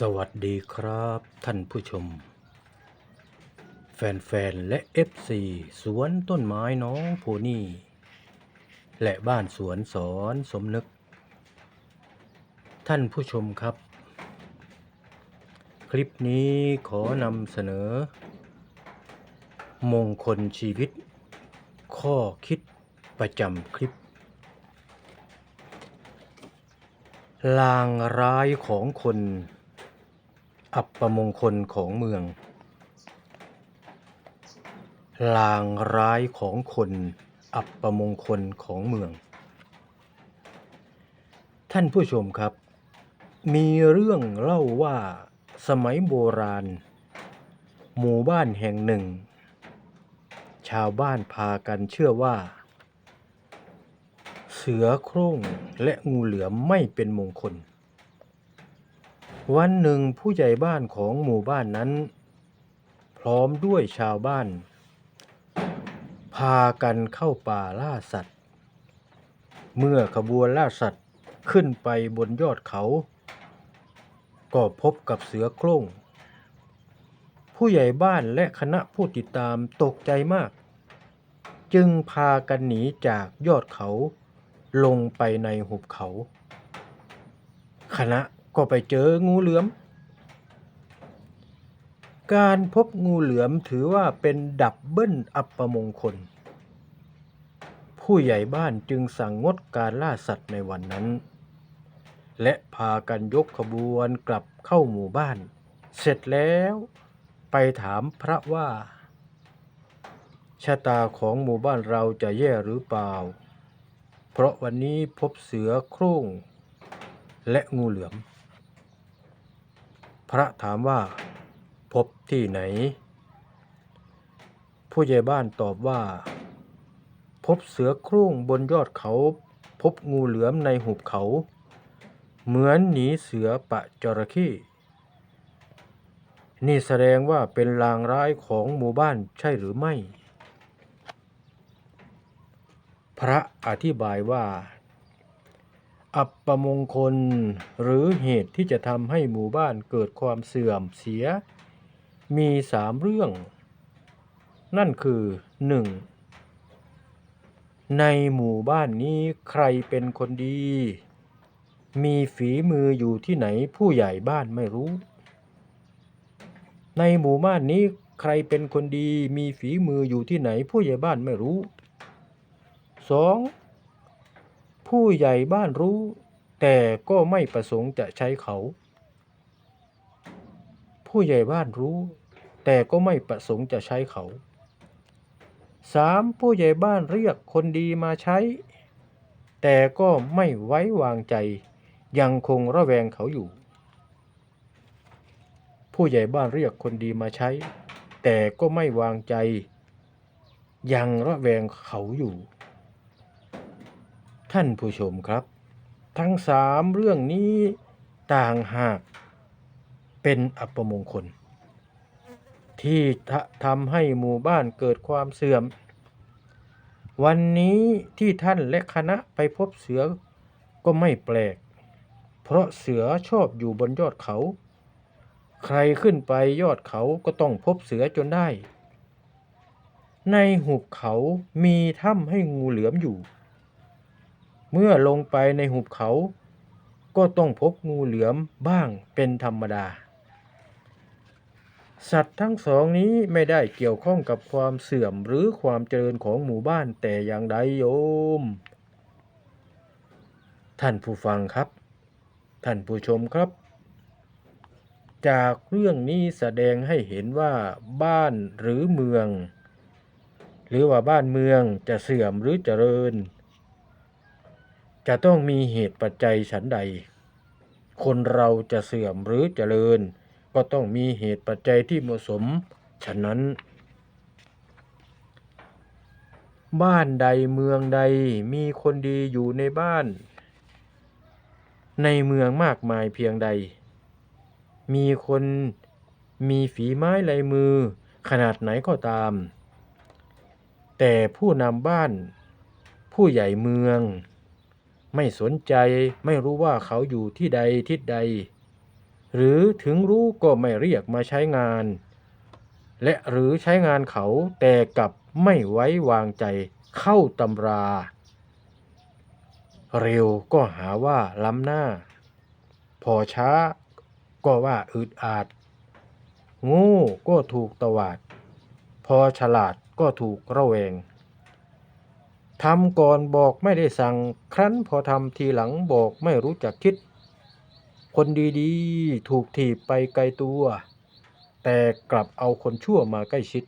สวัสดีครับท่านผู้ชม แฟน ๆ และ FC สวนต้นไม้น้องโพนี่ และบ้านสวนสอนสมนึก ท่านผู้ชมครับ คลิปนี้ขอนำเสนอ มงคลชีวิต ข้อคิดประจำคลิปลางร้ายของคน อับประมงคลของเมือง ลางร้ายของคน อับประมงคลของเมือง ท่านผู้ชมครับ มีเรื่องเล่าว่าสมัยโบราณ หมู่บ้านแห่งหนึ่ง ชาวบ้านพากันเชื่อว่า เสือโคร่งและงูเหลือมไม่เป็นมงคล วันหนึ่งผู้ใหญ่บ้านของหมู่บ้านนั้น พร้อมด้วยชาวบ้าน พากันเข้าป่าล่าสัตว์ เมื่อขบวนล่าสัตว์ขึ้นไปบนยอดเขา ก็พบกับเสือโคร่ง ผู้ใหญ่บ้านและคณะผู้ติดตามตกใจมาก จึงพากันหนีจากยอดเขาลงไปในหุบเขา คณะ ก็ไปเจองูเหลือม การพบงูเหลือมถือว่าเป็นดับเบิลอัปมงคล ผู้ใหญ่บ้านจึงสั่งงดการล่าสัตว์ในวันนั้น และพากันยกขบวนกลับเข้าหมู่บ้าน เสร็จแล้วไปถามพระว่า ชะตาของหมู่บ้านเราจะแย่หรือเปล่า เพราะวันนี้พบเสือโคร่งและงูเหลือม พระถามว่า พบที่ไหน ผู้ใหญ่บ้านตอบว่า พบเสือโคร่งบนยอดเขา พบงูเหลือมในหุบเขา เหมือนหนีเสือปะจระเข้นี่แสดงว่าเป็นลางร้ายของหมู่บ้านใช่หรือไม่ พระอธิบายว่า อัปปมงคล หรือเหตุที่จะทำให้หมู่บ้านเกิดความเสื่อมเสีย มีสามเรื่อง นั่นคือ 1. ในหมู่บ้านนี้ใครเป็นคนดี มีฝีมืออยู่ที่ไหนผู้ใหญ่บ้านไม่รู้ ในหมู่บ้านนี้ใครเป็นคนดี มีฝีมืออยู่ที่ไหนผู้ใหญ่บ้านไม่รู้ 2. ผู้ใหญ่บ้านรู้ แต่ก็ไม่ประสงค์จะใช้เขา ผู้ใหญ่บ้านรู้ แต่ก็ไม่ประสงค์จะใช้เขา 3. ผู้ใหญ่บ้านเรียกคนดีมาใช้ แต่ก็ไม่ไว้วางใจ ยังคงระแวงเขาอยู่ ผู้ใหญ่บ้านเรียกคนดีมาใช้ แต่ก็ไม่วางใจ ยังระแวงเขาอยู่ ท่านผู้ชมครับ ทั้งสามเรื่องนี้ต่างหากเป็นอัปมงคล ที่ทะทำให้หมู่บ้านเกิดความเสื่อม วันนี้ที่ท่านและคณะไปพบเสือก็ไม่แปลก เพราะเสือชอบอยู่บนยอดเขา ใครขึ้นไปยอดเขาก็ต้องพบเสือจนได้ ในหุบเขามีถ้ำให้งูเหลือมอยู่ เมื่อลงไปในหุบเขา ก็ต้องพบงูเหลือมบ้างเป็นธรรมดา สัตว์ทั้งสองนี้ไม่ได้เกี่ยวข้องกับความเสื่อมหรือความเจริญของหมู่บ้านแต่อย่างใดโยม ท่านผู้ฟังครับ ท่านผู้ชมครับ จากเรื่องนี้แสดงให้เห็นว่าบ้านหรือเมือง หรือว่าบ้านเมืองจะเสื่อมหรือเจริญ จะต้องมีเหตุปัจจัยฉันใด คนเราจะเสื่อมหรือเจริญ ก็ต้องมีเหตุปัจจัยที่เหมาะสม ฉะนั้น บ้านใดเมืองใดมีคนดีอยู่ในบ้าน ในเมืองมากมายเพียงใด มีคนมีฝีไม้ลายมือขนาดไหนก็ตาม แต่ผู้นำบ้าน ผู้ใหญ่เมือง ไม่สนใจไม่รู้ว่าเขาอยู่ที่ใดทิศใด หรือถึงรู้ก็ไม่เรียกมาใช้งาน และหรือใช้งานเขาแต่กับไม่ไว้วางใจเข้าตำรา เร็วก็หาว่าล้ำหน้า พอช้าก็ว่าอึดอาดโง่ก็ถูกตวาด พอฉลาดก็ถูกระแวง ทำก่อนบอกไม่ได้สั่ง ครั้นพอทำทีหลังบอกไม่รู้จักคิด คนดีๆ ถูกถีบไปไกลตัว แต่กลับเอาคนชั่วมาใกล้ชิด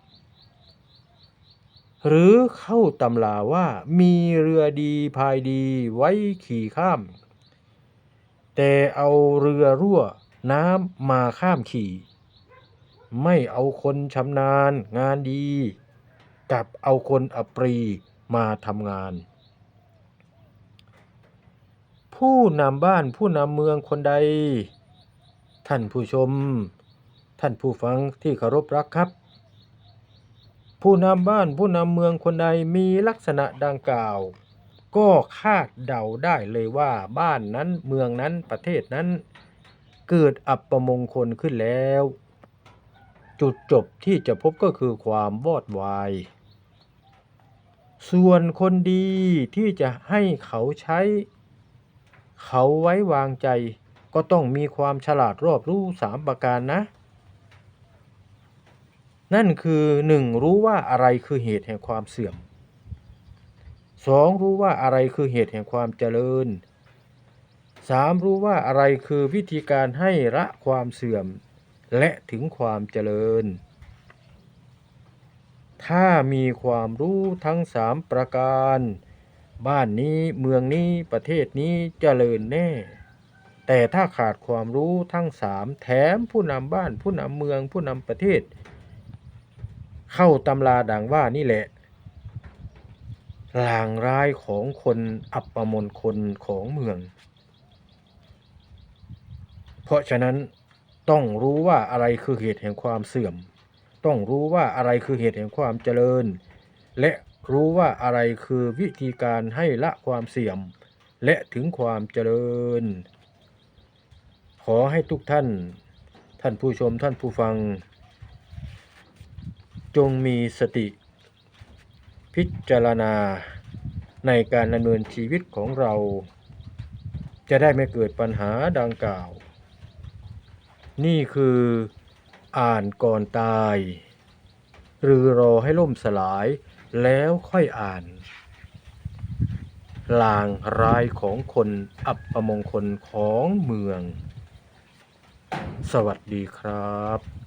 หรือเข้าตำราว่ามีเรือดีพายดีไว้ขี่ข้าม แต่เอาเรือรั่วน้ำมาข้ามขี่ ไม่เอาคนชำนาญงานดีกลับเอาคนอปรี มาทำงาน ผู้นำบ้านผู้นำเมืองคนใด ท่านผู้ชม ท่านผู้ฟังที่เคารพรักครับ ผู้นำบ้านผู้นำเมืองคนใดมีลักษณะดังกล่าว ก็คาดเดาได้เลยว่าบ้านนั้นเมืองนั้นประเทศนั้นเกิดอัปมงคลขึ้นแล้ว จุดจบที่จะพบก็คือความวอดวาย ส่วนคนดีที่จะให้เขาใช้ เขาไว้วางใจ ก็ต้องมีความฉลาดรอบรู้สามประการนะ นั่นคือหนึ่งรู้ว่าอะไรคือเหตุแห่งความเสื่อมสองรู้ว่าอะไรคือเหตุแห่งความเจริญสามรู้ว่าอะไรคือวิธีการให้ละความเสื่อม และถึงความเจริญ ถ้ามีความรู้ทั้งสามประการ บ้านนี้เมืองนี้ประเทศนี้เจริญแน่ แต่ถ้าขาดความรู้ทั้งสามแถมผู้นำบ้านผู้นำเมืองผู้นำประเทศ เข้าตำราดังว่านี่แหละลางร้ายของคนอัปมงคลของเมือง เพราะฉะนั้นต้องรู้ว่าอะไรคือเหตุแห่งความเสื่อม ต้องรู้ว่าอะไรคือเหตุแห่งความเจริญ และรู้ว่าอะไรคือวิธีการให้ละความเสื่อมและถึงความเจริญ ขอให้ทุกท่าน ท่านผู้ชมท่านผู้ฟัง จงมีสติ พิจารณาในการดำเนินชีวิตของเรา จะได้ไม่เกิดปัญหาดังกล่าว นี่คือ อ่านก่อนตาย หรือรอให้ล่มสลายแล้วค่อยอ่าน ลางร้ายของคนอับประมงคลของเมือง สวัสดีครับ